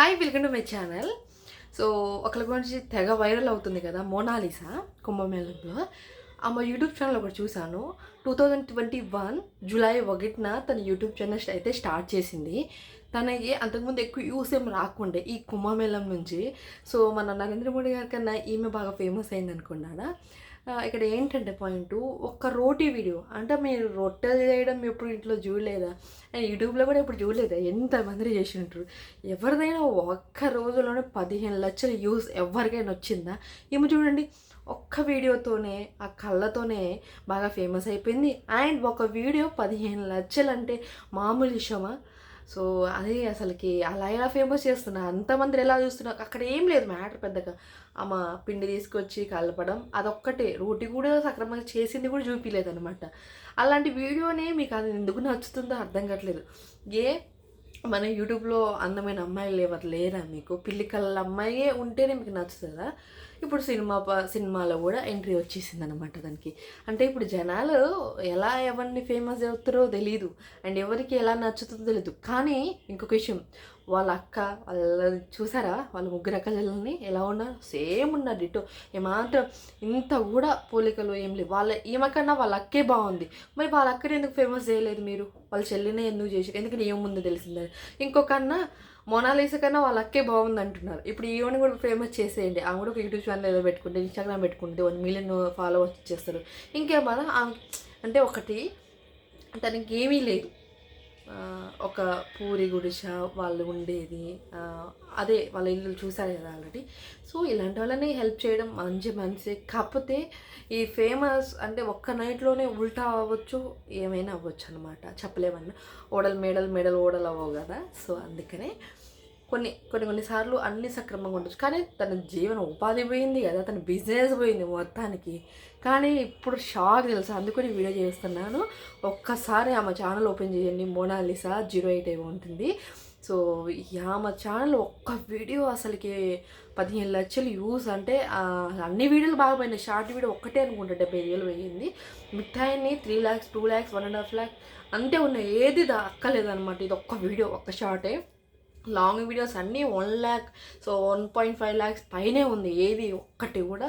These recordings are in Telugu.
Hi welcome to my channel so ఒకరి గురించి తెగ వైరల్ అవుతుంది కదా మోనాలిసా కుంభమేళంలో. ఆమె యూట్యూబ్ ఛానల్ ఒకటి చూశాను. Two thousand twenty one July ఒకటిన తన యూట్యూబ్ ఛానల్ అయితే స్టార్ట్ చేసింది. తనకి అంతకుముందు ఎక్కువ యూస్ ఏం రాకుండే ఈ కుంభమేళం నుంచి. సో మన నరేంద్ర మోడీ గారి కన్నా ఈమె బాగా ఫేమస్ అయింది అనుకున్నాడా ఇక్కడ ఏంటంటే పాయింట్ ఒక్క రోటీ వీడియో. అంటే మీరు రొట్టెలు చేయడం ఎప్పుడు ఇంట్లో చూడలేదా? అండ్ యూట్యూబ్లో కూడా ఇప్పుడు చూడలేదా? ఎంతమంది చేసి ఉంటారు ఎవరిదైనా ఒక్క రోజులోనే పదిహేను లక్షల యూస్ ఎవరికైనా వచ్చిందా? ఏమో చూడండి. ఒక్క వీడియోతోనే ఆ కళ్ళతోనే బాగా ఫేమస్ అయిపోయింది. అండ్ ఒక వీడియో పదిహేను లక్షలు అంటే మామూలు విషయమా? సో అదే అసలుకి అలా ఎలా ఫేమస్ చేస్తున్నా? అంతమంది ఎలా చూస్తున్నారు అక్కడ ఏం లేదు మ్యాటర్ పెద్దగా. ఆమె పిండి తీసుకొచ్చి కలపడం అదొక్కటే. రోటీ కూడా సక్రమంగా చేసింది కూడా చూపించలేదు అనమాట అలాంటి వీడియోనే మీకు అది ఎందుకు నచ్చుతుందో అర్థం కావట్లేదు. ఏ మన యూట్యూబ్లో అందమైన అమ్మాయిలు ఎవరు లేరా మీకు? పిల్లి కళ్ళ అమ్మాయే ఉంటేనే మీకు నచ్చుతుందా? ఇప్పుడు సినిమా ప- సినిమాలో కూడా ఎంట్రీ వచ్చేసింది అనమాట దానికి. అంటే ఇప్పుడు జనాలు ఎలా ఎవరిని ఫేమస్ అవుతారో తెలియదు అండ్ ఎవరికి ఎలా నచ్చుతుందో తెలియదు కానీ ఇంకొక విషయం. వాళ్ళ అక్క వాళ్ళ చూసారా? వాళ్ళ ముగ్గురు అక్కలని ఎలా ఉన్నారు? సేమ్ ఉన్నారు ఇటు. ఏమాత్రం ఇంత కూడా పోలికలు ఏం లేవు. వాళ్ళ ఏమకన్నా వాళ్ళ అక్కే బాగుంది. మరి వాళ్ళ అక్కని ఎందుకు ఫేమస్ చేయలేదు మీరు? వాళ్ళ చెల్లినే ఎందుకు చేశారు? ఎందుకంటే ఏముందో తెలిసిందని ఇంకొక అన్న మొనాలిసా కన్నా వాళ్ళ అక్కే బాగుంది అంటున్నారు. ఇప్పుడు ఈవెన్ కూడా ఫేమస్ చేసేయండి. ఆమె కూడా ఒక యూట్యూబ్ ఛానల్ ఏదో పెట్టుకుంటే ఇన్స్టాగ్రామ్ పెట్టుకుంటే వన్ మిలియన్ ఫాలోవర్స్ ఇచ్చేస్తారు. ఇంకేమన్నా అంటే ఒకటి తనకి ఏమీ లేదు. ఒక పూరి గుడిస వాళ్ళు ఉండేది. అదే వాళ్ళ ఇల్లు చూసారు కదా ఆల్రెడీ. సో ఇలాంటి వాళ్ళని హెల్ప్ చేయడం మంచి మంచి. కాకపోతే ఈ ఫేమస్ అంటే ఒక్క నైట్లోనే ఉల్టా అవ్వచ్చు ఏమైనా అవ్వచ్చు అనమాట చెప్పలేమన్నా. ఓడలు మేడలు మేడలు ఓడలు అవ్వవు కదా. సో అందుకనే కొన్ని కొన్ని కొన్నిసార్లు అన్ని సక్రమంగా ఉండొచ్చు. కానీ తన జీవన ఉపాధి పోయింది కదా తన బిజినెస్ పోయింది మొత్తానికి. కానీ ఇప్పుడు షాక్ తెలుసు? అందుకని వీడియో చేస్తున్నాను. ఒక్కసారి ఆమె ఛానల్ ఓపెన్ చేయండి. మోనాలిసా జీరో ఎయిట్ ఏమో ఉంటుంది. సో ఆమె ఛానల్ ఒక్క వీడియో అసలుకి పదిహేను లక్షలు యూస్ అంటే అన్ని వీడియోలు బాగా పోయినాయి. షార్ట్ వీడియో ఒక్కటే అనుకుంటా. డెబ్బై వేలు పోయింది. మిఠాయిని three lakhs two lakhs one and half lakhs అంతే ఉన్నాయి. ఏది దక్కలేదన్నమాట ఇది ఒక్క వీడియో ఒక్క షార్టే లాంగ్ వీడియోస్ అన్నీ one lakh so one point five lakhs పైనే ఉంది. ఏది ఒక్కటి కూడా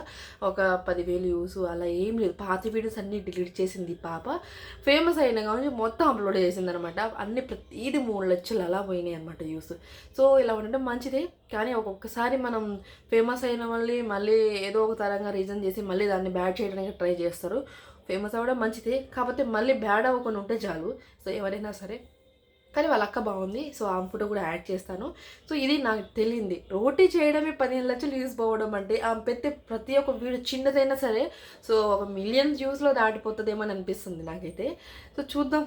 ఒక పదివేలు యూస్ అలా ఏం లేదు. పాత వీడియోస్ అన్నీ డిలీట్ చేసింది పాప. ఫేమస్ అయిన కానీ మొత్తం అప్లోడ్ చేసింది అనమాట అన్ని ప్రతిదీ మూడు లక్షలు అలా పోయినాయి అనమాట యూస్ సో ఇలా ఉండడం మంచిదే. కానీ ఒక్కొక్కసారి మనం ఫేమస్ అయిన వాళ్ళని మళ్ళీ ఏదో ఒక తరంగా రీజన్ చేసి మళ్ళీ దాన్ని బ్యాడ్ చేయడానికి ట్రై చేస్తారు. ఫేమస్ అవ్వడం మంచిదే. కాకపోతే మళ్ళీ బ్యాడ్ అవ్వకుండా ఉంటే చాలు. సో ఎవరైనా సరే కానీ వాళ్ళ అక్క బాగుంది సో ఆ ఫోటో కూడా యాడ్ చేస్తాను. సో ఇది నాకు తెలియంది. రోటీ చేయడమే పదిహేను లక్షలు యూస్ పోవడం అంటే ఆమె పెట్టే ప్రతి ఒక్క వీడియో చిన్నదైనా సరే సో ఒక మిలియన్ వ్యూస్లో దాటిపోతుందేమో అని అనిపిస్తుంది నాకైతే. సో చూద్దాం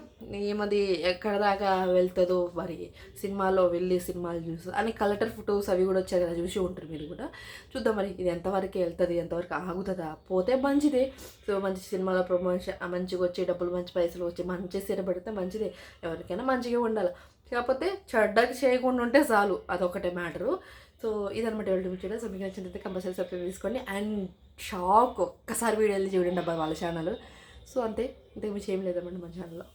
ఏమది ఎక్కడ దాకా వెళ్తుందో మరి సినిమాలో వెళ్ళి సినిమాలు చూసి అని కలెక్టర్ ఫొటోస్ అవి కూడా వచ్చాయి కదా చూసి ఉంటారు మీరు కూడా. చూద్దాం మరి ఇది ఎంతవరకు వెళ్తుంది ఎంతవరకు ఆగుతుందా? పోతే మంచిదే. సో మంచి సినిమాలో ప్రమోషన్ మంచిగా వచ్చే డబ్బులు మంచి పైసలు వచ్చి మంచి సీర పెడితే మంచిదే. ఎవరికైనా మంచిగా ఉండాలి కాకపోతే చెడ్డకి చేయకుండా ఉంటే చాలు అదొకటే మ్యాటరు. సో ఇదనమాట ఎవరి చూడండి సో మీకు నచ్చినట్లయితే కంపల్సరీ సబ్స్క్రైబ్ తీసుకోండి. అండ్ షాక్ ఒక్కసారి వీడియో వెళ్ళి చూడండి అబ్బాయి వాళ్ళ ఛానల్ సో అంతే. ఇంతకు మించి ఏం లేదన్నమాట మన ఛానల్లో